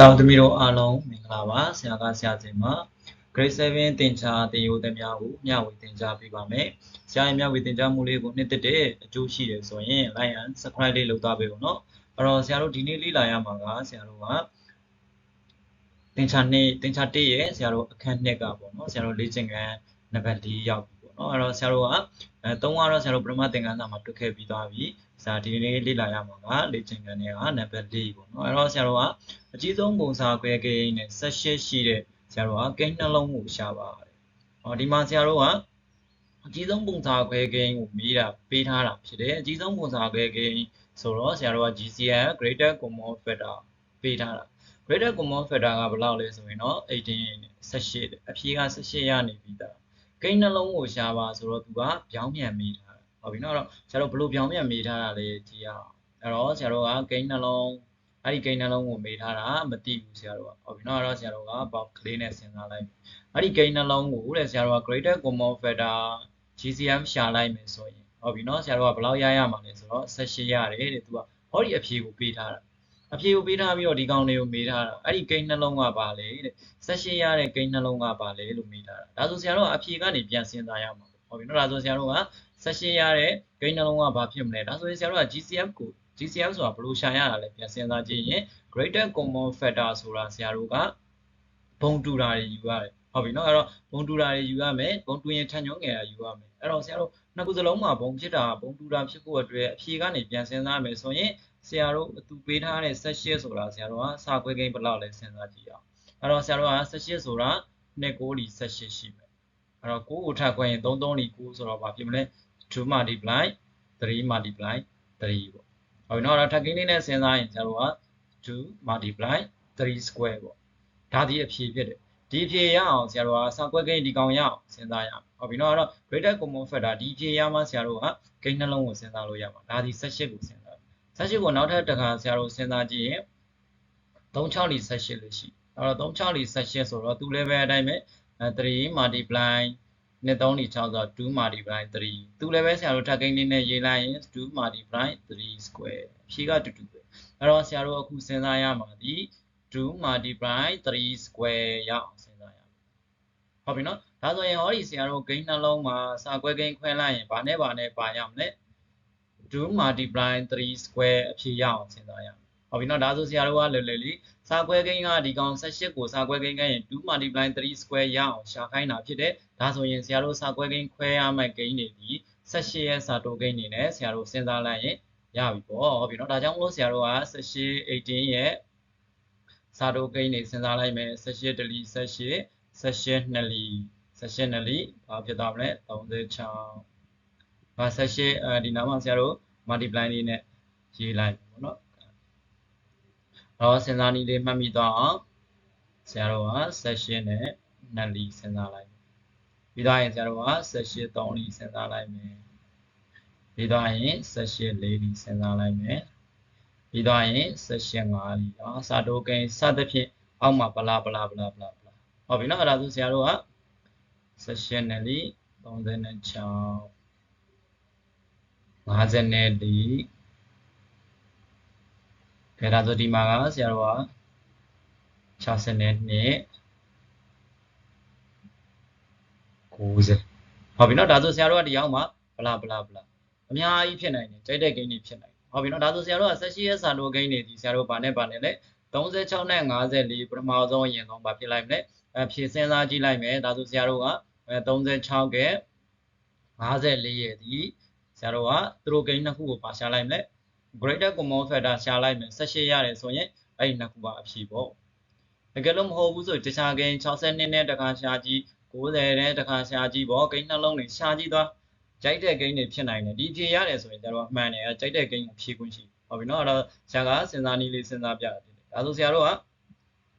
တောင်သမီးတို့အားလုံးမင်္ဂလာပါဆရာကဆရာစင်ပါ grade 7သင်ကြားသင်ယူသမျှကိုမျှဝေသင်ကြားပေးပါမယ်ဆရာရဲ့မျှဝေသင်ကြားမှုလေးကိုနှစ်သက်တဲ့အကျိုးရှိတယ်ဆိုရင် like and subscribe လေးလုပ်သွားပေးပါနော်အဲ့တော့ဆရာတို့ဒီနေ့လေ့လာရမှာကဆရာတို့ကသင်ကြားနေ့သင်ကြား1ရဲ့ဆရာတို့အခန်း2ကပေါ့နော်ဆရာတို့လေ့ကျင့်ခန်းနံပါတ်4ရောက်ပြီပေါ့နော်အဲ့တော့ဆရာတို့ကအဲ3ကတော့ဆရာတို့ပထမသင်ခန်းစာမှာတွေ့ခဲ့ပြီးသွားပြီ စာဒီနေ့လေ့လာရမှာကလေ့ကျင့်ခန်းတွေကနံပါတ်၄ပေါ့နော်အဲ့တော့ဆရာတို့ကအကြီးဆုံးပုံစာခွဲကိန်းနဲ့ဆက်ရှိရှိတဲ့ဆရာတို့ကကိန်းနှလုံးကိုရှာပါတယ်။ဟောဒီမှာဆရာတို့ကအကြီးဆုံးပုံစာခွဲကိန်းကိုမေးတာပေးထားတာဖြစ်တယ်။အကြီးဆုံးပုံစာခွဲကိန်းဆိုတော့ဆရာတို့က GCN greater common factor ပေးထားတာ greater common factor ကဘယ်လောက်လဲဆိုရင်တော့18နဲ့18အဖြေက18ရနေပြီသားကိန်းနှလုံးကိုရှာပါဆိုတော့သူကပြောင်းပြန်မိတာ ဟုတ်ပြီနော်။အဲ့တော့ဆရာတို့ဘယ်လိုပြောင်းပြန်မေးထားတာလဲကြည့်ရအောင်။အဲ့တော့ဆရာတို့ကကိန်းနှလုံးအဲ့ဒီကိန်းနှလုံးကိုမေးထားတာမသိဘူးဆရာတို့ကဟုတ်ပြီနော်အဲ့တော့ဆရာတို့ကပေါက်ကလေးနဲ့စဉ်းစားလိုက်မယ်အဲ့ဒီကိန်းနှလုံးကိုတဲ့ဆရာတို့က greater common factor GCM ရှာလိုက်မယ်ဆိုရင်ဟုတ်ပြီနော်ဆရာတို့ကဘယ်လောက်ရရမှာလဲဆိုတော့18ရတယ်တဲ့သူကဟောဒီအဖြေကိုပေးထားတာအဖြေကိုပေးထားပြီးတော့ဒီကောင်လေးကိုမေးထားတာအဲ့ဒီကိန်းနှလုံးကပါလေတဲ့18ရတဲ့ကိန်းနှလုံးကပါလေလို့မေးထားတာဒါဆိုဆရာတို့ကအဖြေကနေပြန်စဉ်းစားရမှာဟုတ်ပြီနော်ဒါဆိုဆရာတို့က 18ရတဲ့ကိန်းနှလုံးကဘာဖြစ်မလဲဒါဆိုရင်ဆရာတို့က GCM ကို GCF ဆိုတာဘယ်လိုရှာရတာလဲပြန်စဉ်းစားကြည့်ရင် greater common factor ဆိုတာဆရာတို့ကဘုံတူတာတွေယူရတယ်ဟုတ်ပြီနော်အဲ့တော့ဘုံတူတာတွေယူရမယ်ဘုံတူရင်ထန်ညွှန်းငယ်တာယူရမယ်အဲ့တော့ဆရာတို့နှစ်ခုစလုံးမှာဘုံဖြစ်တာဘုံတူတာဖြစ်ဖို့အတွက်အဖြေကနေပြန်စဉ်းစားမယ်ဆိုရင်ဆရာတို့အတူပေးထားတဲ့ set ဆိုတာဆရာတို့ကစာခွဲကိန်းဘယ်လောက်လဲစဉ်းစားကြည့်အောင်အဲ့တော့ဆရာတို့က set ဆိုတာ2 9လီ set ရှိမယ်အဲ့တော့9ကိုထပ်ခွဲရင်3 3လီ9ဆိုတော့ဘာဖြစ်မလဲ 2 multiply 3 multiply 3ပေါ့ဟုတ်ပြီနော်အဲ့တော့ထပ်ကိန်းလေးနဲ့စဉ်းစားရင်ကျတော့က2 multiply 3 square ပေါ့ဒါဒီအဖြေဖြစ်တယ်ဒီအဖြေရအောင်ဆရာတို့ကစာကွက်ကိန်းဒီကောင်ရအောင်စဉ်းစားရအောင်ဟုတ်ပြီနော်အဲ့တော့ greater common factor ဒီအဖြေရမှဆရာတို့ကကိန်းနှလုံးကိုစဉ်းစားလို့ရမှာဒါဒီ78ကိုစဉ်းစား78ကိုနောက်ထပ်တစ်ခါဆရာတို့စဉ်းစားကြည့်ရင်36လီ78လို့ရှိအဲ့တော့36လီ78ဆိုတော့သူလည်းပဲအတိုင်းပဲ3 multiply နှစ်3လီ6ဆိုတော့2 multiply 3သူလည်းပဲဆရာတို့ထပ်ကိန်းလေးနဲ့ရေးလိုက်ရင်2 multiply 3 square ဖြေကတူတူပဲအဲ့တော့ဆရာတို့အခုစဉ်းစားရမှာဒီ2 multiply 3 square ရအောင်စဉ်းစားရမယ်ဟုတ်ပြီနော်ဒါဆိုရင်ဟောဒီဆရာတို့ဂိမ်းနှလုံးမှာစာကွဲဂိမ်းခွဲလိုက်ရင်ဘာနဲ့ဘာနဲ့ပါရမလဲ2 multiply 3 square အဖြေရအောင်စဉ်းစားရမယ် ဟုတ်ပြီနော်ဒါဆိုဆရာတို့ကလွယ်လွယ်လေးစာခွဲကိန်းကဒီကောင်18ကိုစာခွဲကိန်းကရင်2 multiply 3 square ရအောင်ရှာခိုင်းတာဖြစ်တယ်ဒါဆိုရင်ဆရာတို့စာခွဲကိန်းခွဲရမယ့်ကိန်းတွေဒီ18ရဲ့စာတိုကိန်းတွေနဲ့ဆရာတို့စဉ်းစားလိုက်ရင်ရပြီပေါ့ဟုတ်ပြီနော်ဒါကြောင့်မလို့ဆရာတို့က18 18ရဲ့စာတိုကိန်းတွေစဉ်းစားလိုက်မယ်18တလီ18 18နှစ်လီ18နှစ်လီဘာဖြစ်သွားမလဲ36ဘာ18အဲဒီနောက်မှာဆရာတို့ multiply လေးနဲ့ရေးလိုက်ပေါ့နော် တော့စဉ်းစားနည်းလေးမှတ်မိသွားအောင်ဆရာတို့က session နဲ့နှစ်လီစဉ်းစားလိုက်ပြီးတော့ရင်ဆရာတို့က session 3လီစဉ်းစားလိုက်မယ်ပြီးတော့ရင် session 4လီစဉ်းစားလိုက်မယ်ပြီးတော့ရင် session 5လီနော်စာတိုကိန်းစသဖြင့်အောက်မှာဗလာဗလာဗလာဗလာဗလာဟုတ်ပြီနော်အဲ့ဒါဆိုဆရာတို့က session နဲ့လီ36 54 ကဲဒါဆိုဒီမှာကဆရာတို့က60နဲ့2 90ဟုတ်ပြီနော်ဒါဆိုဆရာတို့ကဒီအောင်မှာဘလာဘလာဘလာအများကြီးဖြစ်နိုင်တယ်ကြိုက်တဲ့ဂိမ်းတွေဖြစ်နိုင်တယ်ဟုတ်ပြီနော်ဒါဆိုဆရာတို့က18ရဲ့စာတိုဂိမ်းတွေဒီဆရာတို့ဗာနဲ့ဗာနဲ့လဲ36နဲ့54ပထမဆုံးအရင်ဆုံးဗာဖြစ်လိုက်မလဲအဖြေစဉ်းစားကြည့်လိုက်မယ်ဒါဆိုဆရာတို့က36က54ရဲ့ဒီဆရာတို့ကသူတို့ဂိမ်းနှစ်ခုကိုပါရှာလိုက်မလဲ greater common factor ရှာလိုက်မယ်18ရတယ်ဆိုရင်အဲ့ဒီနှစ်ခုကအဖြေပေါ့တကယ်လို့မဟုတ်ဘူးဆိုရင်တခြားဂိမ်း62နဲ့တခါရှာကြည့်90နဲ့တခါရှာကြည့်ပေါ့ဂိမ်းနှလုံးတွေရှာကြည့်သွားကြိုက်တဲ့ဂိမ်းတွေဖြစ်နိုင်တယ်ဒီဖြေရတယ်ဆိုရင်ကျတော့အမှန်တယ်ကြိုက်တဲ့ဂိမ်းကိုဖြေခွင့်ရှိဟုတ်ပြီနော်အဲ့တော့ဆရာကစဉ်းစားနည်းလေးစဉ်းစားပြတယ်ဒါဆိုဆရာတို့က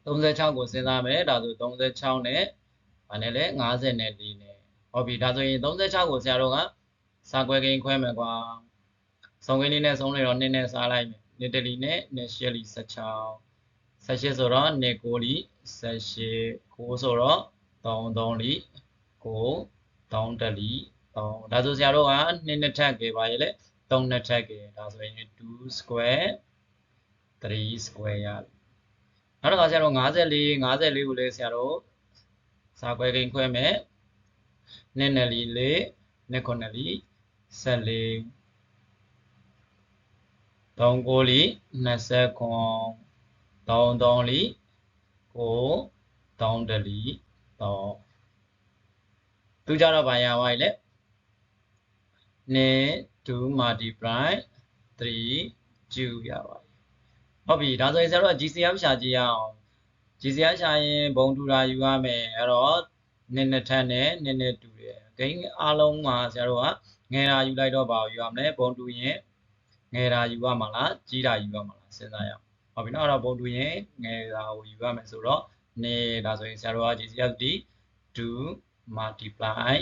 36ကိုစဉ်းစားမယ်ဒါဆို36နဲ့ဗာနဲ့လဲ50နဲ့4နဲ့ဟုတ်ပြီဒါဆိုရင်36ကိုဆရာတို့ကစာကွဲကိန်းခွဲမယ်ကွာ စုံကိန်းလေးနဲ့စုံလိုက်တော့2နဲ့စားလိုက်မယ်2တလီနဲ့2ရှယ်လီ16 18ဆိုတော့2 9လီ18 9ဆိုတော့3 3လီ9 3တလီ3ဒါဆိုဆရာတို့က2နှစ်ထပ်ခဲ့ပါရဲ့လေ3နှစ်ထပ်ခဲ့ဒါဆိုရင်2 square 3 square ရပြီနောက်တစ်ခါဆရာတို့54 54ကိုလည်းဆရာတို့စာခွဲကိန်းခွဲမယ်နှစ်နဲ့လီ4နှစ်ခုနှစ်လီ14 3ကိုလီ20ခွန်3 3လီကို3တလီ3သူကြတော့ဘာရပါလဲ2 2 multiply 3 2ရပါပြီဟုတ်ပြီဒါဆိုရင်ဆရာတို့က GCF ရှာကြည့်ရအောင် GCF ရှာရင်ဘုံတူတာယူရမယ်အဲ့တော့နည်းနည်းထက်နဲ့နည်းနည်းတူတယ်ဂိမ်းအားလုံးမှာဆရာတို့ကငယ်တာယူလိုက်တော့ဘာကိုယူရမလဲဘုံတူရင် ငယ်တာယူရမှာလားကြီးတာယူရမှာလားစဉ်းစားရအောင်ဟုတ်ပြီနော်အဲ့တော့ဘုံတူရင်ငယ်တာကိုယူရမယ်ဆိုတော့နေဒါဆိုရင်ဆရာတို့က GCF D 2 multiply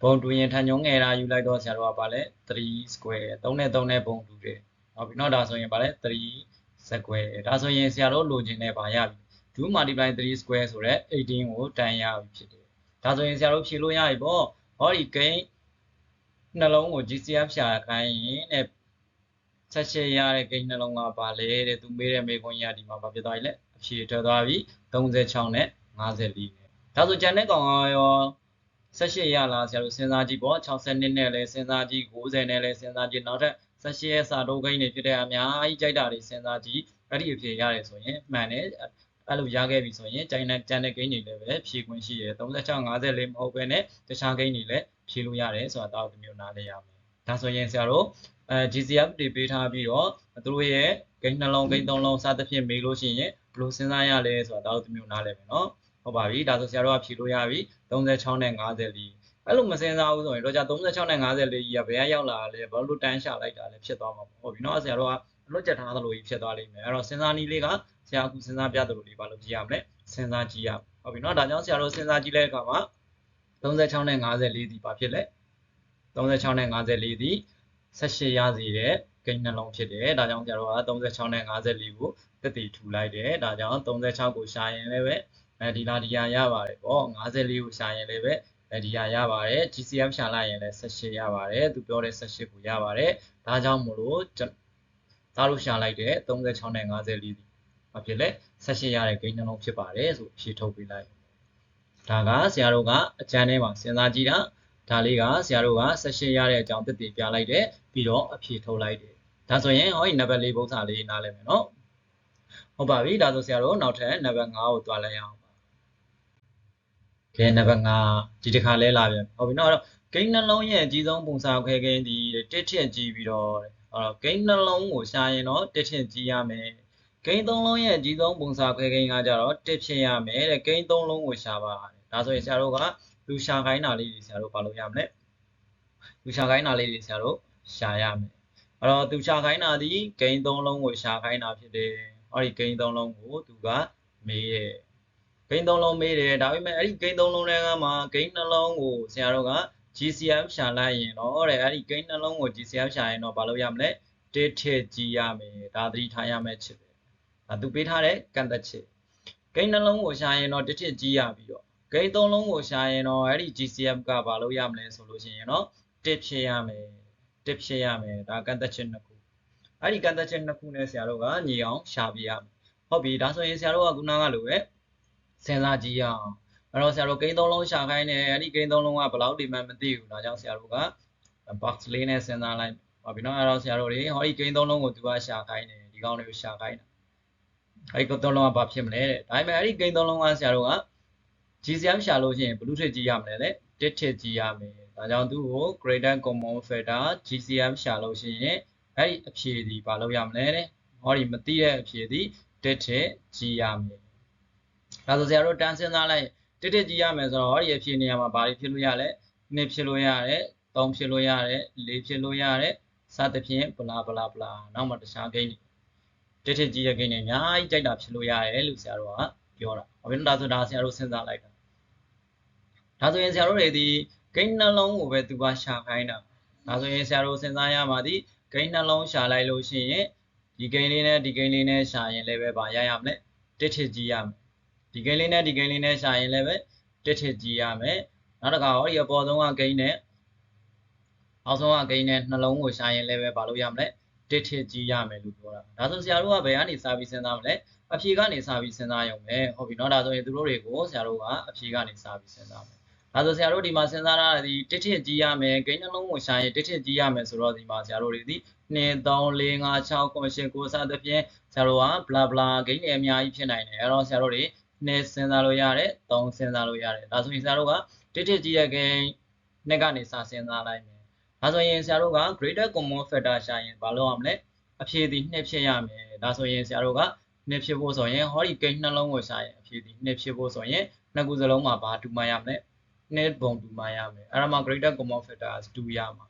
ဘုံတူရင်ထန်ညုံငယ်တာယူလိုက်တော့ဆရာတို့ကပါလဲ3 square 3နဲ့3နဲ့ဘုံတူတယ်ဟုတ်ပြီနော်ဒါဆိုရင်ပါလဲ3 square ဒါဆိုရင်ဆရာတို့လိုချင်တဲ့ပါရပြီ2 multiply 3 square ဆိုတော့18ကိုတန်ရပြီဖြစ်တယ်ဒါဆိုရင်ဆရာတို့ဖြေလို့ရပြီပေါ့ဟောဒီဂိမ်းနှလုံးကို GCF ရှာခိုင်းရင်တဲ့ ဆက်ရှယ်ရတဲ့ဂိမ်းနှလုံးကပါလေတဲ့သူမေးတဲ့မေးခွန်းရဒီမှာဘာဖြစ်သွားပြီလဲအဖြေထွက်သွားပြီ36နဲ့54နဲ့ဒါဆိုဂျန်တဲ့ကောင်ကရော18ရလားဆရာတို့စဉ်းစားကြည့်ပေါ့62နဲ့လည်းစဉ်းစားကြည့်90နဲ့လည်းစဉ်းစားကြည့်နောက်ထပ်18ရဲ့စာတုံးကိန်းတွေဖြစ်တဲ့အများကြီးကြိုက်တာတွေစဉ်းစားကြည့်အဲ့ဒီအဖြေရတယ်ဆိုရင်မှန်တယ်အဲ့လိုရခဲ့ပြီဆိုရင်ဂျိုင်းနဲ့ဂျန်တဲ့ကိန်းတွေလည်းပဲဖြေခွင့်ရှိတယ်36 54မဟုတ်ဘဲနဲ့တခြားကိန်းတွေလည်းဖြေလို့ရတယ်ဆိုတာတောက်တစ်မျိုးနားလည်ရမယ်ဒါဆိုရင်ဆရာတို့ အဲ GCF တွေပေးထားပြီးတော့သူတို့ရဲ့ဂိမ်းနှလုံးဂိမ်းသုံးလုံးစသဖြင့်မေးလို့ရှိရင်ဘယ်လိုစဉ်းစားရလဲဆိုတာတောက်တစ်မျိုးနားလည်မယ်နော်ဟုတ်ပါပြီဒါဆိုဆရာတို့ကဖြေလို့ရပြီ36နဲ့54အဲ့လိုမစင်စားဘူးဆိုရင်တော့じゃ36နဲ့54လေးကြီးကဘယ်ကရောက်လာလဲဘာလို့တန်းရှာလိုက်တာလဲဖြစ်သွားမှာပေါ့ဟုတ်ပြီနော်ဆရာတို့ကအလွတ်ချက်ထားသလိုကြီးဖြစ်သွားလိမ့်မယ်အဲ့တော့စဉ်းစားနည်းလေးကဆရာအခုစဉ်းစားပြသလိုလေးဘာလို့ကြည့်ရမလဲစဉ်းစားကြည့်ရဟုတ်ပြီနော်ဒါကြောင့်ဆရာတို့စဉ်းစားကြည့်တဲ့အခါမှာ36နဲ့54ဒီဘာဖြစ်လဲ36နဲ့54ဒီ 18ရစီတဲ့ကိန်းနှလုံးဖြစ်တယ်ဒါကြောင့်ဆရာတို့က36နဲ့54ကိုတက်တည်ထူလိုက်တယ်ဒါကြောင့်36ကိုရှာရင်လည်းပဲအဲဒီလာဒီယာရပါတယ်ပေါ့54ကိုရှာရင်လည်းပဲအဲဒီယာရပါတယ် GCF ရှာလိုက်ရင်လည်း18ရပါတယ်သူပြောတဲ့18ကိုရပါတယ်ဒါကြောင့်မို့လို့သားလို့ရှာလိုက်တဲ့36နဲ့54ဒီဘာဖြစ်လဲ18ရတဲ့ဂိမ်းနှလုံးဖြစ်ပါတယ်ဆိုဖြေထုတ်ပေးလိုက်ဒါကဆရာတို့ကအကျမ်းထဲမှာစဉ်းစားကြည့်တာ ဒါလေးကဆရာတို့က18ရတဲ့အကြောင်းတက်တည်ပြလိုက်တယ်ပြီးတော့အဖြေထုတ်လိုက်တယ်ဒါဆိုရင်ဟောဒီနံပါတ်၄ပုံစံလေးနားလည်မယ်နော်ဟုတ်ပါပြီဒါဆိုဆရာတို့နောက်ထပ်နံပါတ်5ကိုတွားလိုက်အောင်ပါကဲနံပါတ်5ဒီတစ်ခါလဲလာပြန်ဟုတ်ပြီနော်အဲ့တော့ဂိမ်းနှလုံးရဲ့အကြီးဆုံးပုံစံခွဲကိန်းဒီတစ်ထစ်ကြီးပြီးတော့အဲ့တော့ဂိမ်းနှလုံးကိုရှာရင်တော့တစ်ထစ်ကြီးရမယ်ဂိမ်းသုံးလုံးရဲ့အကြီးဆုံးပုံစံခွဲကိန်းကကြတော့တစ်ဖြစ်ရမယ်တဲ့ဂိမ်းသုံးလုံးကိုရှာပါတယ်ဒါဆိုရင်ဆရာတို့က လူရှာခိုင်းတာလေးတွေဆရာတို့ဘာလုပ်ရမလဲလူရှာခိုင်းတာလေးတွေဆရာတို့ရှာရမယ်အဲ့တော့သူရှာခိုင်းတာဒီဂိမ်းသုံးလုံးကိုရှာခိုင်းတာဖြစ်တယ်ဟောဒီဂိမ်းသုံးလုံးကိုသူကမေးရဲ့ဂိမ်းသုံးလုံးမေးတယ်ဒါပေမဲ့အဲ့ဒီဂိမ်းသုံးလုံးတွေကမှဂိမ်းနှလုံးကိုဆရာတို့က GCF ရှာလိုက်ရင်တော့တဲ့အဲ့ဒီဂိမ်းနှလုံးကို GCF ရှာရင်တော့ဘာလုပ်ရမလဲတစ်ထည့်ကြည့်ရမယ်ဒါသတိထားရမယ်ချစ်ပဲဒါသူပေးထားတဲ့ကန့်သက်ချက်ဂိမ်းနှလုံးကိုရှာရင်တော့တစ်ထည့်ကြည့်ရပြီးတော့ ဂိမ်းသုံးလုံးကိုရှာရင်တော့အဲ့ဒီ GCF ကဘာလုပ်ရမလဲဆိုလို့ရှိရင်တော့တစ်ဖြစ်ရမယ်တစ်ဖြစ်ရမယ်ဒါကန့်သက်ချက်နှစ်ခုအဲ့ဒီကန့်သက်ချက်နှစ်ခုနဲ့ဆရာတို့ကညီအောင်ရှာပြရမယ်ဟုတ်ပြီဒါဆိုရင်ဆရာတို့ကခုနကလိုပဲစဉ်းစားကြည့်ရအောင်အဲ့တော့ဆရာတို့ဂိမ်းသုံးလုံးရှာခိုင်းတယ်အဲ့ဒီဂိမ်းသုံးလုံးကဘယ်လောက်ဒီမှမသိဘူးဒါကြောင့်ဆရာတို့က box လေးနဲ့စဉ်းစားလိုက်ဟုတ်ပြီနော်အဲ့တော့ဆရာတို့တွေဟောဒီဂိမ်းသုံးလုံးကိုသူကရှာခိုင်းတယ်ဒီကောင်တွေကိုရှာခိုင်းတာအဲ့ဒီသုံးလုံးကဘာဖြစ်မလဲတဲ့ဒါပေမဲ့အဲ့ဒီဂိမ်းသုံးလုံးကဆရာတို့က GCM ရှာလို့ရှိရင်ဘယ်လိုထည့်ကြည့်ရမလဲလဲတစ်ထည့်ကြည့်ရမယ်ဒါကြောင့်သူ့ကို greater common factor GCM ရှာလို့ရှိရင်အဲ့ဒီအဖြေဒီဘာလုပ်ရမလဲတဲ့ဟောဒီမသိတဲ့အဖြေဒီတစ်ထည့်ကြည့်ရမယ်ဒါဆိုဆရာတို့တန်းစဉ်းစားလိုက်တစ်တစ်ကြည့်ရမယ်ဆိုတော့ဟောဒီအဖြေနေရာမှာဘာတွေဖြစ်လို့ရလဲ2ဖြစ်လို့ရတယ်3ဖြစ်လို့ရတယ်4ဖြစ်လို့ရတယ်စသဖြင့်ဘလာဘလာဘလာနောက်မှတခြားဂိမ်းတစ်တစ်ကြည့်ရဂိမ်းတွေအများကြီးကြိုက်တာဖြစ်လို့ရတယ်လို့ဆရာတို့ကပြောတာ။ဘာဖြစ်လို့ဒါဆိုဒါဆရာတို့စဉ်းစားလိုက်တာ။ ဒါဆိုရင်ဆရာတို့တွေဒီဂိမ်းနှလုံးကိုပဲသူကရှာခိုင်းတာ။ဒါဆိုရင်ဆရာတို့စဉ်းစားရမှာဒီဂိမ်းနှလုံးရှာလိုက်လို့ရှိရင်ဒီဂိမ်းလေးနဲ့ဒီဂိမ်းလေးနဲ့ရှာရင်လည်းပဲဗာရရမလဲတစ်ထစ်ကြီးရမယ်။ဒီဂိမ်းလေးနဲ့ဒီဂိမ်းလေးနဲ့ရှာရင်လည်းပဲတစ်ထစ်ကြီးရမယ်။နောက်တစ်ခါဟောဒီအပေါ်ဆုံးကဂိမ်းနဲ့အောက်ဆုံးကဂိမ်းနဲ့နှလုံးကိုရှာရင်လည်းပဲဗာလို့ရမလဲတစ်ထစ်ကြီးရမယ်လို့ပြောတာ။ဒါဆိုဆရာတို့ကဘယ်ကနေစာပြီးစဉ်းစားမလဲ အဖြေကနေစပြီးစဉ်းစားရုံပဲဟုတ်ပြီเนาะဒါဆိုရင်သူတို့တွေကိုဆရာတို့ကအဖြေကနေစပြီးစဉ်းစားမယ် ဒါဆိုဆရာတို့ဒီမှာစဉ်းစားရတာဒီတစ်ထစ်ကြီးရမယ်ဂိမ်းနှလုံးကိုရှာရင်တစ်ထစ်ကြီးရမယ်ဆိုတော့ဒီမှာဆရာတို့တွေဒီ2 3 4 5 6 9 10 9စသဖြင့်ဆရာတို့က bla bla ဂိမ်းတွေအများကြီးဖြစ်နိုင်တယ်အဲ့တော့ဆရာတို့တွေ2စဉ်းစားလို့ရတယ်3စဉ်းစားလို့ရတယ်ဒါဆိုရင်ဆရာတို့ကတစ်ထစ်ကြီးရဲ့ဂိမ်းနှစ်ကနေစစဉ်းစားလိုက်မယ်ဒါဆိုရင်ဆရာတို့က greater common factor ရှာရင်ဘာလုပ်ရမလဲအဖြေဒီ2ဖြစ်ရမယ်ဒါဆိုရင်ဆရာတို့က2ဖြစ်ဖို့ဆိုရင်ဟောဒီဂိမ်းနှလုံးကိုရှာရင်အဖြေဒီ2ဖြစ်ဖို့ဆိုရင်နှစ်ခုစလုံးမှာဘာတူမှရမလဲ နှစ်ပုံတူမှရမယ်အဲ့ဒါမှ greater common factor 2ရမှာ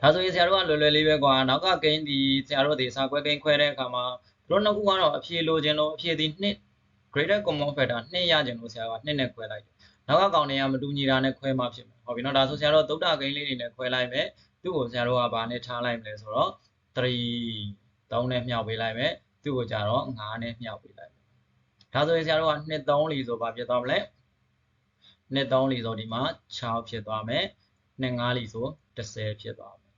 ဒါဆိုရင်ဆရာတို့ကလွယ်လွယ်လေးပဲကွာနောက်ကဂိမ်းဒီဆရာတို့ဒီစာခွဲဂိမ်းခွဲတဲ့အခါမှာတို့နှစ်ခုကတော့အဖြေလိုချင်လို့အဖြေဒီ2 greater common factor 2ရချင်လို့ဆရာက2နဲ့ခွဲလိုက်တယ်နောက်ကကောင်တွေကမတူညီတာနဲ့ခွဲမှဖြစ်မယ်ဟုတ်ပြီနော်ဒါဆိုဆရာတို့သုဒ္ဓဂိမ်းလေးတွေနဲ့ခွဲလိုက်မယ်သူ့ကိုဆရာတို့ကဘာနဲ့ထားလိုက်မလဲဆိုတော့3 3နဲ့မြှောက်ပေးလိုက်မယ်သူ့ကိုကြတော့9နဲ့မြှောက်ပေးလိုက်မယ်ဒါဆိုရင်ဆရာတို့က2 3လီဆိုဘာဖြစ်သွားမလဲ 2 3လီဆိုဒီမှာ6ဖြစ်သွားမယ်2 5လီဆို10ဖြစ်သွားမယ်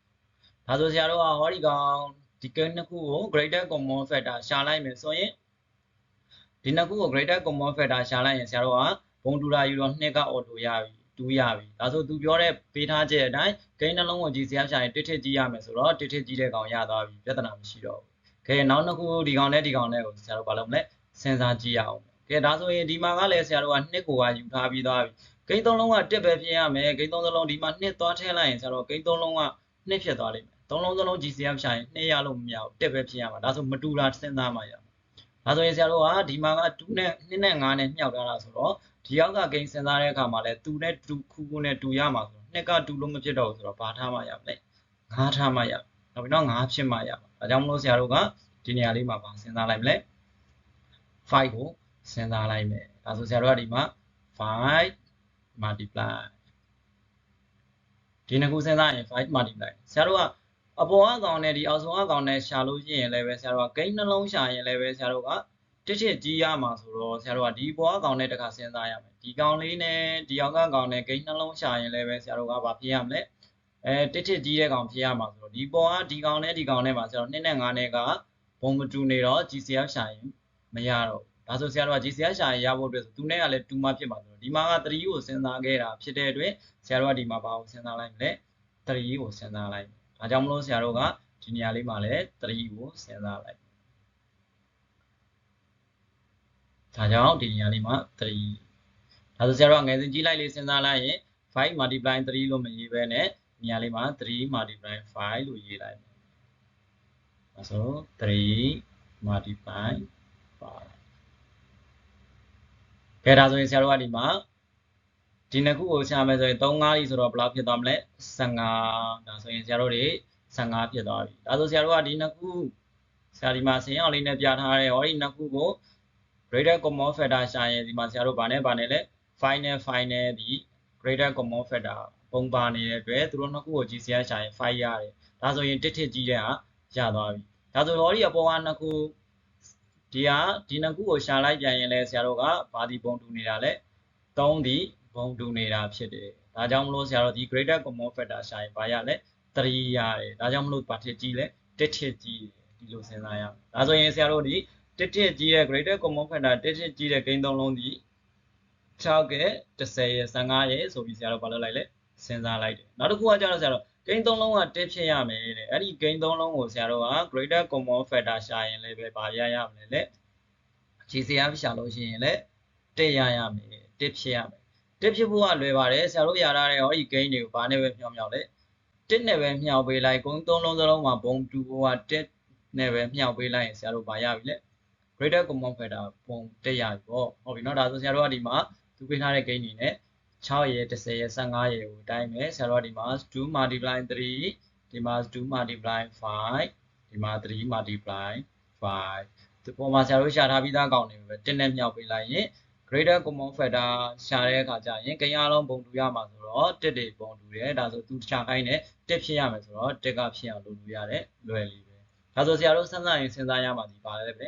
ဒါဆိုဆရာတို့ကဟောဒီကောင်ဒီကနှစ်ခုကို greater common factor ရှာလိုက်မယ်ဆိုရင်ဒီနှစ်ခုကို greater common factor ရှာလိုက်ရင်ဆရာတို့ကဘုံတူတာယူတော့2က auto ရပြီ2ရပြီဒါဆိုသူပြောတဲ့ပေးထားချက်အတိုင်းဂိမ်းနှလုံးကို GCF ရှာရင်တစ်ထစ်ကြီးရမယ်ဆိုတော့တစ်ထစ်ကြီးတဲ့ကောင်ရသွားပြီပြဿနာမရှိတော့ဘူးကဲနောက်နှစ်ခုဒီကောင်နဲ့ဒီကောင်နဲ့ကိုဆရာတို့ဘာလုပ်မလဲစဉ်းစားကြည့်ရအောင် ကဲဒါဆိုရင်ဒီမှာကလည်းဆရာတို့က2ကိုကယူထားပြီးသွားပြီဂိမ်းသုံးလုံးကတစ်ပဲဖြစ်ရမယ်ဂိမ်းသုံးလုံးဒီမှာ2သွားထည့်လိုက်ရင်ဆရာတို့ဂိမ်းသုံးလုံးက2ဖြစ်သွားလိမ့်မယ်သုံးလုံးစလုံး GCF ရှာရင်2ရလို့မရဘူးတစ်ပဲဖြစ်ရမှာဒါဆိုမတူတာစဉ်းစားမှရမှာဒါဆိုရင်ဆရာတို့ကဒီမှာက2နဲ့2နဲ့5နဲ့မြှောက်ထားတာဆိုတော့ဒီရောက်ကဂိမ်းစဉ်းစားတဲ့အခါမှာလဲ2နဲ့2ခုခုနဲ့2ရမှာဆိုတော့2က2လို့မဖြစ်တော့ဘူးဆိုတော့ဘာထားမှရမလဲ5ထားမှရနောက်ပြီးတော့5ဖြစ်မှရမှာဒါကြောင့်မလို့ဆရာတို့ကဒီနေရာလေးမှာပါစဉ်းစားလိုက်မလဲ5ကို စဉ်းစားလိုက်မယ်ဒါဆိုဆရာတို့ကဒီမှာ5 multiply ဒီနှစ်ခုစဉ်းစားရင်5 multiply ဆရာတို့ကအပေါ်အကောင်နဲ့ဒီအောက်ဆုံးအကောင်နဲ့ရှာလို့ရှိရင်လည်းပဲဆရာတို့ကဂိမ်းနှလုံးရှာရင်လည်းပဲဆရာတို့ကတစ်ချစ်ကြီးရမှာဆိုတော့ဆရာတို့ကဒီပေါ်အကောင်နဲ့တခါစဉ်းစားရမယ်ဒီကောင်လေးနဲ့ဒီအောက်ကကောင်နဲ့ဂိမ်းနှလုံးရှာရင်လည်းပဲဆရာတို့ကဘာဖြစ်ရမလဲအဲတစ်ချစ်ကြီးတဲ့ကောင်ဖြစ်ရမှာဆိုတော့ဒီပေါ်ကဒီကောင်နဲ့ဒီကောင်နဲ့ပါဆရာတို့2နဲ့5နဲ့ကဘုံမတူနေတော့ GCF ရှာရင်မရတော့ ဒါဆိုဆရာတို့က GCF ရှာရင်ရဖို့အတွက်ဆိုသူနဲ့ကလည်း2မှဖြစ်မှာဆိုတော့ဒီမှာက3ကိုစဉ်းစားခဲ့တာဖြစ်တဲ့အတွက်ဆရာတို့ကဒီမှာဘာကိုစဉ်းစားလိုက်မလဲ3ကိုစဉ်းစားလိုက်ဒါကြောင့်မလို့ဆရာတို့ကဒီနေရာလေးမှာလည်း3ကိုစဉ်းစားလိုက်ဒါကြောင့်ဒီနေရာလေးမှာ3ဒါဆိုဆရာတို့ကငယ်စဉ်ကြည့်လိုက်လေးစဉ်းစားလိုက်ရင်5 multiply 3လို့မရေးဘဲနဲ့နေရာလေးမှာ3 multiply 5လို့ရေးလိုက်မယ်ဒါဆို3 multiply 5 ကဲဒါဆိုရင်ဆရာတို့ကဒီမှာဒီနှစ်ခုကိုရှာမယ်ဆိုရင်3 5လိဆိုတော့ဘယ်လောက်ဖြစ်သွားမလဲ15ဒါဆိုရင်ဆရာတို့တွေ15ဖြစ်သွားပြီဒါဆိုဆရာတို့ကဒီနှစ်ခုဆရာဒီမှာဆင်းအောင်လေးနဲ့ပြထားတယ်ဟောဒီနှစ်ခုကို greater common factor ရှာရင်ဒီမှာဆရာတို့ဗာနဲ့ဗာနဲ့လဲ final final ဒီ greater common factor ပုံပါနေတဲ့အတွက်သူတို့နှစ်ခုကို GCS ရှာရင်5ရတယ်ဒါဆိုရင်တစ်ထစ်ကြီးတဲ့ဟာရသွားပြီဒါဆိုတော့ဒီအပေါ်ကနှစ်ခု ဒီဟာဒီနှစ်ခုကိုရှာလိုက်ပြန်ရင်လဲဆရာတို့ကဘာဒီပုံတူနေတာလဲ3ဒီပုံတူနေတာဖြစ်တယ်ဒါကြောင့်မလို့ဆရာတို့ဒီ greater common factor ရှာရင်ဘာရလဲ3ရတယ်ဒါကြောင့်မလို့ဘာထစ်ကြီးလဲတစ်ထစ်ကြီးဒီလိုစဉ်းစားရမယ်ဒါဆိုရင်ဆရာတို့ဒီတစ်တစ်ကြီးတဲ့ greater common factor တစ်တစ်ကြီးတဲ့ဂိမ်းသုံးလုံးဒီ6ရဲ့10ရဲ့15ရဲ့ဆိုပြီးဆရာတို့ဘာလုပ်လိုက်လဲစဉ်းစားလိုက်တယ်နောက်တစ်ခုကကျတော့ဆရာတို့ ဂိမ်းသုံးလုံးကတစ်ဖြစ်ရမယ်တဲ့အဲ့ဒီဂိမ်းသုံးလုံးကိုဆရာတို့က greater common factor ရှာရင်လည်းပဲဘာရရမလဲလေ GCF ရှာလို့ရှိရင်လည်းတစ်ရရမယ်တစ်ဖြစ်ရမယ်တစ်ဖြစ်ဖို့ကလွယ်ပါတယ်ဆရာတို့ရထားတဲ့ဟောဒီဂိမ်းတွေကိုဘာနဲ့ပဲမြောက်မြောက်လဲတစ်နဲ့ပဲမြောက်ပေးလိုက်ဂုံးသုံးလုံးစလုံးမှာဘုံတူဖို့ကတစ်နဲ့ပဲမြောက်ပေးလိုက်ရင်ဆရာတို့ဘာရပြီလဲ greater common factor ပုံတက်ရပြီပေါ့ဟုတ်ပြီเนาะဒါဆိုဆရာတို့ကဒီမှာသူပေးထားတဲ့ gain နေနဲ့ 6ရဲ့10ရဲ့15ရဲ့ကိုတိုင်းမယ်ဆရာတို့ကဒီမှာ2 multiply 3ဒီမှာ2 multiply 5ဒီမှာ3 multiply 5ဒီပုံမှာဆရာတို့ရှာထားပြီးသားကောင်တွေပဲတင်းနဲ့မြောက်ပေးလိုက်ရင် greater common factor ရှာတဲ့အခါကျရင်ကိန်းအားလုံးပုံတူရမှာဆိုတော့တစ်တွေပုံတူတယ်ဒါဆိုသူတခြားခိုင်းတယ်တစ်ဖြစ်ရမယ်ဆိုတော့တစ်ကဖြစ်အောင်လုပ်လို့ရတယ်လွယ်လေးပဲဒါဆိုဆရာတို့စဉ်းစားရင်စဉ်းစားရမှာဒီပါလဲပဲ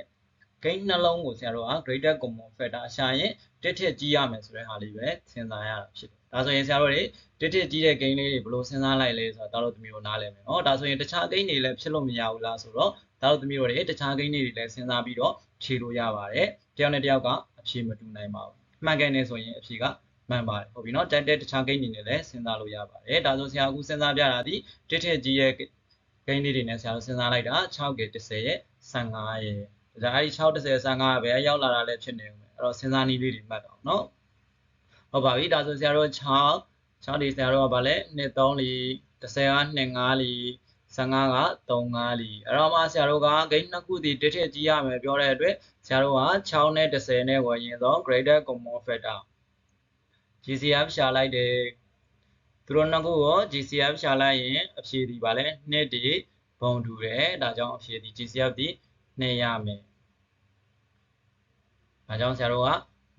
ဂိမ်းနှလုံးကိုဆရာတို့က greater common factor ရှာရင် တစ်ထက်ကြီးရမယ်ဆိုတဲ့ဟာလေးပဲစဉ်းစားရတာဖြစ်တယ်ဒါဆိုရင်ဆရာတို့တွေတစ်တစ်ကြီးတဲ့ဂိမ်းလေးတွေဘယ်လိုစဉ်းစားလိုက်လဲဆိုတော့ဒါတို့သမီးတို့နားလည်မယ်နော်ဒါဆိုရင်တခြားဂိမ်းတွေလည်းဖြစ်လို့မရဘူးလားဆိုတော့ဒါတို့သမီးတို့တွေတခြားဂိမ်းတွေလည်းစဉ်းစားပြီးတော့ဖြေလို့ရပါတယ်တယောက်နဲ့တယောက်ကအဖြေမတူနိုင်ပါဘူးမှန်ကန်နေဆိုရင်အဖြေကမှန်ပါတယ်ဟုတ်ပြီနော်တက်တဲ့တခြားဂိမ်းတွေနဲ့လည်းစဉ်းစားလို့ရပါတယ်ဒါဆိုဆရာအခုစဉ်းစားပြတာဒီတစ်တစ်ကြီးရဲ့ဂိမ်းလေးတွေနဲ့ဆရာတို့စဉ်းစားလိုက်တာ6က10ရဲ့15ရဲ့ဒါအဲ့ဒီ6 10 15ပဲရောက်လာတာလည်းဖြစ်နေဦးမယ်အဲ့ တော့စဉ်းစားနည်းလေးတွေမှတ်တော့နော်ဟုတ်ပါပြီဒါဆိုဆရာတို့6 6ဒီဆရာတို့ကဗာလဲ2 3လီ10က2 5လီ15က3 5လီအဲ့တော့မှဆရာတို့ကဂိမ်းနှစ်ခုတည်တစ်ထည့်ကြည့်ရမယ်ပြောတဲ့အတွက်ဆရာတို့က6နဲ့10နဲ့ဝယ်ရင်တော့ greater common factor GCF ရှာလိုက်တယ်သူတို့နှစ်ခုကို GCF ရှာလိုက်ရင်အဖြေဒီပါလဲ2ဒီဘုံတူတယ်ဒါကြောင့်အဖြေဒီ GCF ဒီ2ရမယ် ဒါကြောင့်ဆရာတို့က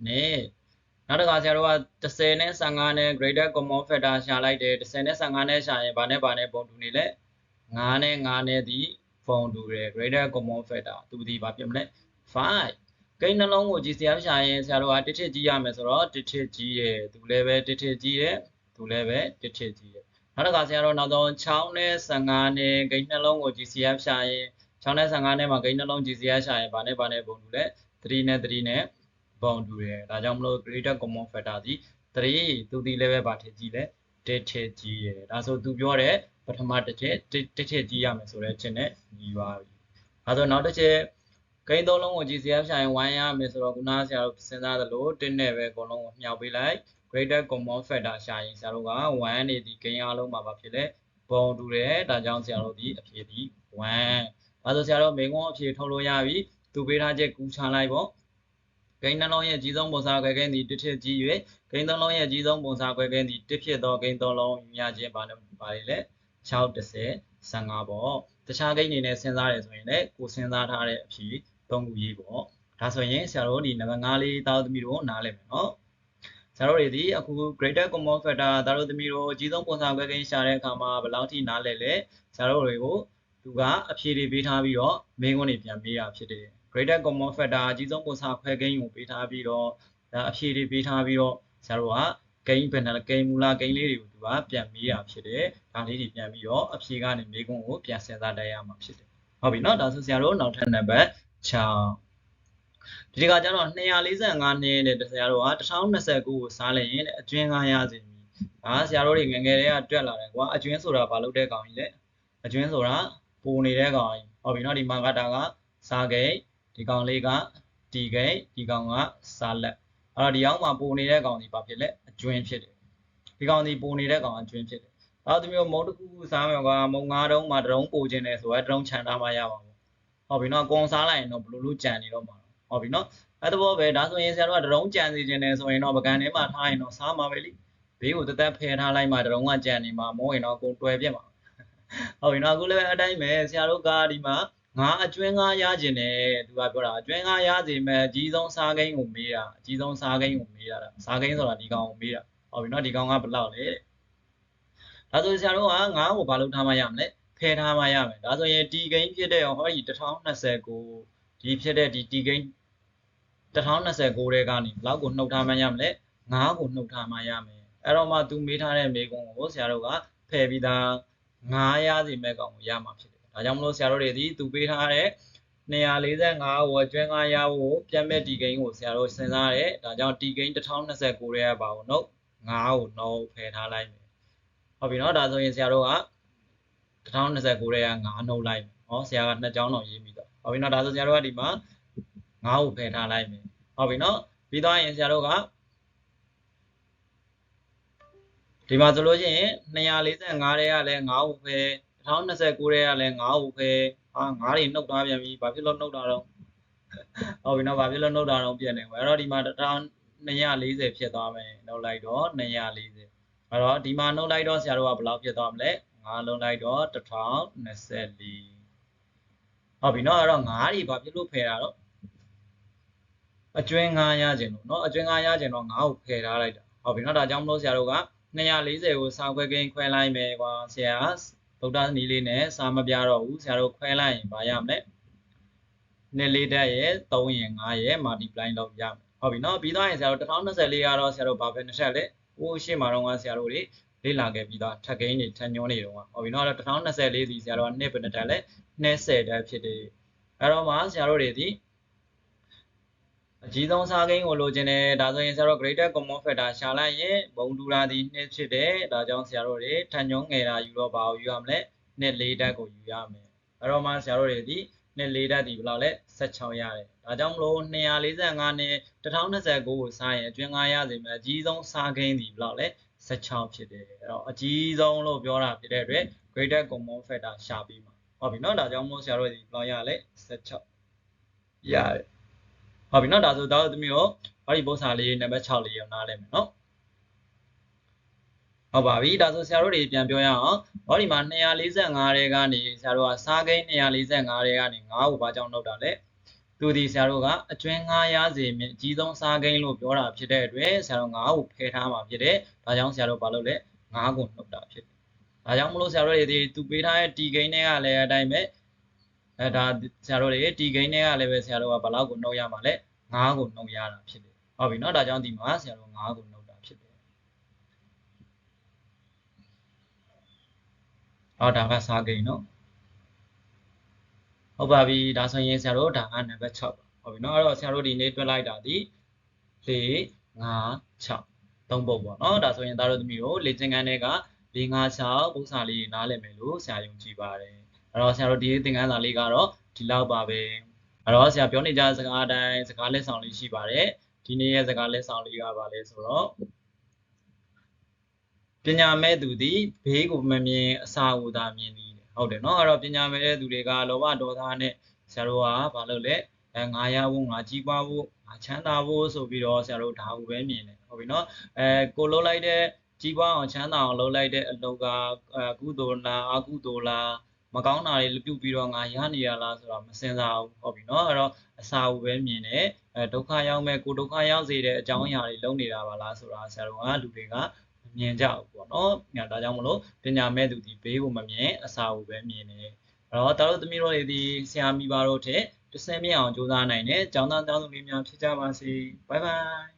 2နောက်တစ်ခါဆရာတို့က10နဲ့15နဲ့ greater common factor ရှာလိုက်တယ်10နဲ့15နဲ့ရှာရင်ဘာနဲ့ဘာနဲ့ဘုံတူနေလဲ9နဲ့9နဲ့ဒီဘုံတူတယ် greater common factor သူဒီဘာဖြစ်မလဲ5ကိန်းနှလုံးကို GCF ရှာရင်ဆရာတို့ကတစ်ထစ်ကြီးရမယ်ဆိုတော့တစ်ထစ်ကြီးတယ်သူလည်းပဲတစ်ထစ်ကြီးတယ်သူလည်းပဲတစ်ထစ်ကြီးတယ်နောက်တစ်ခါဆရာတို့နောက်ဆုံး6နဲ့15နဲ့ကိန်းနှလုံးကို GCF ရှာရင်6နဲ့15နဲ့မှာကိန်းနှလုံး GCF ရှာရင်ဘာနဲ့ဘာနဲ့ဘုံတူလဲ 3နဲ့3နဲ့ဘုံတူတယ်ဒါကြောင့်မလို့ greater common factor ဒီ3သူဒီလည်းပဲဘာထည့်ကြည့်လဲတစ်ထည့်ကြည့်ရဒါဆိုသူပြောတဲ့ပထမတစ်ချက်တစ်ထည့်ကြည့်ရမယ်ဆိုတဲ့ချက်နဲ့ညီပါပြီဒါဆိုနောက်တစ်ချက်ကိန်းသုံးလုံးကို GCF ရှာရင်ဝိုင်းရမယ်ဆိုတော့ခုနကဆရာတို့စဉ်းစားသလိုတစ်နဲ့ပဲအကုန်လုံးကိုမြှောက်ပေးလိုက် greater common factor ရှာရင်ဆရာတို့က1နေဒီကိန်းအားလုံးမှာဘာဖြစ်လဲပုံတူတယ်ဒါကြောင့်ဆရာတို့ဒီအဖြေဒီ1ဒါဆိုဆရာတို့မိကုန်းအဖြေထုတ်လို့ရပြီ သူပေးထားချက်ကူးချလိုက်ပေါ့ဂိမ်းနှလုံးရဲ့ကြီးဆုံးပုံစံခွဲကိန်းသည်တစ်ထစ်ကြီး၍ဂိမ်းသုံးလုံးရဲ့ကြီးဆုံးပုံစံခွဲကိန်းသည်တစ်ဖြစ်သောဂိမ်းသုံးလုံးမြာခြင်းပါလို့ပါလေလေ6 10 15ပေါ့တခြားဂိမ်းနေနဲ့စဉ်းစားတယ်ဆိုရင်လည်းကိုစဉ်းစားထားတဲ့အဖြေ၃ခုရေးပေါ့ဒါဆိုရင်ဆရာတို့ဒီနံပါတ်5လေးတောက်သမီးတို့နားလည်မယ်နော်ဆရာတို့တွေဒီအခု greater common factor ဒါတို့သမီးတို့အကြီးဆုံးပုံစံခွဲကိန်းရှာတဲ့အခါမှာဘယ်လောက်ထိနားလဲလဲဆရာတို့တွေကိုသူကအဖြေတွေပေးထားပြီးတော့မင်းကုန်းတွေပြန်ပေးတာဖြစ်တယ် greater common factor အကြီးဆုံးပုံစံခွဲကိန်းကိုပေးထားပြီးတော့ဒါအဖြေတွေပေးထားပြီးတော့ဆရာတို့ကကိန်းဘယ်နှကိန်းမူလကိန်းလေးတွေကိုသူကပြန်မေးတာဖြစ်တယ်ဒါလေးတွေပြန်ပြီးတော့အဖြေကနေမေးခွန်းကိုပြန်စဉ်းစားတတ်ရမှာဖြစ်တယ်ဟုတ်ပြီနော်ဒါဆိုဆရာတို့နောက်ထပ်နံပါတ်6ဒီကကျတော့245နှစ်တဲ့ဆရာတို့က1029ကိုစားလိုက်ရင်အကျွင်း900ရစီမီဒါဆရာတို့တွေငငယ်တွေကတွက်လာတယ်ကွာအကျွင်းဆိုတာဘာလို့တဲ့ကောင်ကြီးလဲအကျွင်းဆိုတာပုံနေတဲ့ကောင်ကြီးဟုတ်ပြီနော်ဒီမှာကတာကစားကိတ် ဒီကောင်လေးကတီဂိတ်ဒီကောင်ကစားလက်အဲ့တော့ဒီအောင်မှာပိုနေတဲ့ကောင်ဒီဘာဖြစ်လဲအကျွင်းဖြစ်တယ်ဒီကောင်ဒီပိုနေတဲ့ကောင်အကျွင်းဖြစ်တယ်အဲ့တော့ဒီမျိုးမုံတစ်ခုခုစားမယ်ကွာမုံငါးတုံးမှာတရုံးပိုခြင်းတယ်ဆိုတော့တရုံးခြံထားမှရပါဘူးဟုတ်ပြီနော်ကွန်စားလိုက်ရင်တော့ဘလို့လို့ကြံနေတော့မှာဟုတ်ပြီနော်အဲ့တဘောပဲဒါဆိုရင်ဆရာတို့ကတရုံးကြံစီခြင်းတယ်ဆိုရင်တော့ပကံထဲမှာထားရင်တော့စားမှာပဲလေဘေးကိုတက်တက်ဖယ်ထားလိုက်မှတရုံးကကြံနေမှာမိုးရင်တော့ကိုတွယ်ပြက်မှာဟုတ်ပြီနော်အခုလည်းအတိုင်းပဲဆရာတို့ကဒီမှာ ငါအကျွင်းငါရကျင်တယ်သူကပြောတာအကျွင်းငါရစီမဲ့အကြီးဆုံးစားကိန်းကိုမေးတာအကြီးဆုံးစားကိန်းကိုမေးတာစားကိန်းဆိုတာဒီကောင်ကိုမေးတာဟုတ်ပြီနော်ဒီကောင်ကဘယ်လောက်လဲဒါဆိုဆရာတို့ကငါ့ကိုဘာလုပ်ထားမှရမလဲဖယ်ထားမှရမယ်ဒါဆိုရင်ဒီကိန်းဖြစ်တဲ့ဟောဒီ1029ဒီဖြစ်တဲ့ဒီဒီကိန်း1029တဲ့ကနေဘယ်လောက်ကိုနှုတ်ထားမှရမလဲ9ကိုနှုတ်ထားမှရမယ်အဲ့တော့မှ तू မေးထားတဲ့မေးခွန်းကိုဆရာတို့ကဖယ်ပြီးသား9ရစီမဲ့ကောင်ကိုရမှာဖြစ် ဒါကြောင့်မလို့ဆရာတို့တွေဒီသူပေးထားတဲ့245ဝကျွဲငါရဖို့ပြန်မဲ့ဒီဂိမ်းကိုဆရာတို့စဉ်းစားတယ်ဒါကြောင့်ဒီဂိမ်း1029ရဲပါဘူးနော်9ကိုနှုတ်ဖယ်ထားလိုက်မယ်ဟုတ်ပြီနော်ဒါဆိုရင်ဆရာတို့က1029ရဲက9နှုတ်လိုက်မယ်ဟောဆရာကနှစ်ကြောင်းတော့ရေးပြီးတော့ဟုတ်ပြီနော်ဒါဆိုဆရာတို့ကဒီမှာ9ကိုဖယ်ထားလိုက်မယ်ဟုတ်ပြီနော်ပြီးတော့ရင်ဆရာတို့ကဒီမှာဆိုလို့ရှိရင်245ရဲကလည်း9ကိုဖယ် 2029ရဲကလည်း9ဟုပဲဟာ9တွေနှုတ်သွားပြန်ပြီဘာဖြစ်လို့နှုတ်တာတော့ဟုတ်ပြီနော်ဘာဖြစ်လို့နှုတ်တာတော့ပြန်နေအဲ့တော့ဒီမှာ1240ဖြစ်သွားမယ်နှုတ်လိုက်တော့240အဲ့တော့ဒီမှာနှုတ်လိုက်တော့ဆရာတို့ကဘယ်လောက်ဖြစ်သွားမလဲ9လုံးလိုက်တော့1024ဟုတ်ပြီနော်အဲ့တော့9တွေဘာဖြစ်လို့ဖယ်တာတော့အကျွင်း9ရခြင်းလို့เนาะအကျွင်း9ရခြင်းတော့9ကိုဖယ်ထားလိုက်တာဟုတ်ပြီနော်ဒါကြောင့်မလို့ဆရာတို့က240ကိုစာခွဲကိန်းခွဲလိုက်မယ်ကွာဆရာ ဗုဒ္ဓနီးလေးနဲ့စာမပြတော့ဘူးဆရာတို့ခွဲလိုက်ရင်ဘာရမလဲနှစ်လေးတက်ရဲ့3ရင်5ရဲ့ multiply လုပ်ရမယ်ဟုတ်ပြီနော်ပြီးတော့ရင်ဆရာတို့1024ကတော့ဆရာတို့ဘာပဲနှစ်ချက်လဲဟိုရှေ့မှာတော့ကဆရာတို့တွေလေ့လာခဲ့ပြီးသားထပ်ကိန်းတွေထပ်ညွှန်းနေတော့ဟုတ်ပြီနော်အဲ့တော့2024စီဆရာတို့ကနှစ်ဘယ်နှစ်တန်းလဲ20တန်းဖြစ်တယ်အဲ့တော့မှဆရာတို့တွေဒီ အကြီးဆုံးစားကိန်းကိုလိုချင်တယ်ဒါဆိုရင်ဆရာတို့ greater common factor ရှာလိုက်ရင်ဘုံတူတာဒီနှစ်ဖြစ်တယ်ဒါကြောင့်ဆရာတို့တွေထပ်ညွှန်းငယ်တာယူတော့ဘာကိုယူရမလဲနှစ်၄တက်ကိုယူရမယ်အဲ့တော့မှဆရာတို့တွေဒီနှစ်၄တက်ဒီဘယ်လောက်လဲ16ရတယ်ဒါကြောင့်မလို့245နဲ့1029ကိုစားရင်အကျွင်း9ရစေမယ်အကြီးဆုံးစားကိန်းဒီဘယ်လောက်လဲ16ဖြစ်တယ်အဲ့တော့အကြီးဆုံးလို့ပြောတာဖြစ်တဲ့အတွက် greater common factor ရှာပြီးမှာဟုတ်ပြီနော်ဒါကြောင့်မို့ဆရာတို့ဒီဘယ်လောက်ရလဲ16ရတယ် ဟုတ်ပြီနော်ဒါဆိုတော့သမီးတို့ဘာဒီပုံစံလေးနံပါတ်6လေးရောနားလဲမယ်နော်ဟုတ်ပါပြီဒါဆိုဆရာတို့တွေပြန်ပြောရအောင်ဘောဒီမှာ245တဲကနေဆရာတို့ကစားကိန်း245တဲကနေ9ကိုဘာကြောင့်နှုတ်တာလဲသူဒီဆရာတို့ကအကျွင်း9ရစေမြင့်အကြီးဆုံးစားကိန်းလို့ပြောတာဖြစ်တဲ့အတွက်ဆရာတို့9ကိုဖယ်ထားမှာဖြစ်တယ်ဒါကြောင့်ဆရာတို့ဘာလုပ်လဲ9ကိုနှုတ်တာဖြစ်တယ်ဒါကြောင့်မလို့ဆရာတို့တွေဒီသူပေးထားတဲ့ T gain တွေကလည်းအတိုင်းပဲ အဲဒါဆရာတို့တွေ T gain တွေကလည်းပဲဆရာတို့ကဘယ်လောက်ကိုနှုတ်ရမှာလဲ9ကိုနှုတ်ရတာဖြစ်တယ်ဟုတ်ပြီเนาะဒါကြောင့်ဒီမှာဆရာတို့9ကိုနှုတ်တာဖြစ်တယ်ဟောဒါကစားကိန်းเนาะဟုတ်ပါပြီဒါဆိုရင်ဆရာတို့ဒါကနံပါတ်6ပါဟုတ်ပြီเนาะအဲ့တော့ဆရာတို့ဒီနေ့တွက်လိုက်တာဒီ4 5 6သုံးပုတ်ပေါ့เนาะဒါဆိုရင်သားတို့သမီးတို့လေ့ကျင့်ခန်းတွေက4 5 6ပုံစံလေးနားလည်မယ်လို့ဆရာယုံကြည်ပါတယ် အဲ့တော့ဆရာတို့ဒီသင်ခန်းစာလေးကတော့ဒီလောက်ပါပဲအဲ့တော့ဆရာပြောနေကြစကားအတိုင်းစကားလက်ဆောင်လေးရှိပါတယ်ဒီနေ့ရဲ့စကားလက်ဆောင်လေးကပါလဲဆိုတော့ပညာမဲ့သူသည်ဘေးကိုမမြင်အစာကိုသာမြင်သည်ဟုတ်တယ်နော်အဲ့တော့ပညာမဲ့တဲ့သူတွေကလောဘဒေါသနဲ့ဆရာတို့ကဘာလို့လဲအဲငါရဖို့ငါကြီးပွားဖို့ငါချမ်းသာဖို့ဆိုပြီးတော့ဆရာတို့ဒါကိုပဲမြင်တယ်ဟုတ်ပြီနော်အဲကိုလှုပ်လိုက်တဲ့ကြီးပွားအောင်ချမ်းသာအောင်လှုပ်လိုက်တဲ့အလုပ်ကကုသိုလ်လားအကုသိုလ်လား မကောင်းတာတွေပြုတ်ပြီးတော့ငါရနေရလားဆိုတာမစင်စားဘူးဟုတ်ပြီနော်အဲ့တော့အစာကိုပဲမြင်တယ်အဲဒုက္ခရောက်မဲ့ကိုဒုက္ခရောက်စေတဲ့အကြောင်းအရာတွေလုပ်နေတာပါလားဆိုတာဆရာတို့ကလူတွေကမမြင်ကြဘူးပေါ့နော်။ဒါကြောင့်မလို့ပညာမဲ့သူဒီဘေးကိုမမြင်အစာကိုပဲမြင်တယ်။အဲ့တော့တာတို့သမီးတို့တွေဒီဆရာမိပါတို့ထက်တဆင်းမြအောင်ကြိုးစားနိုင်တဲ့ကျောင်းသားကျောင်းသူလေးများဖြစ်ကြပါစေ။ဘိုင်ဘိုင်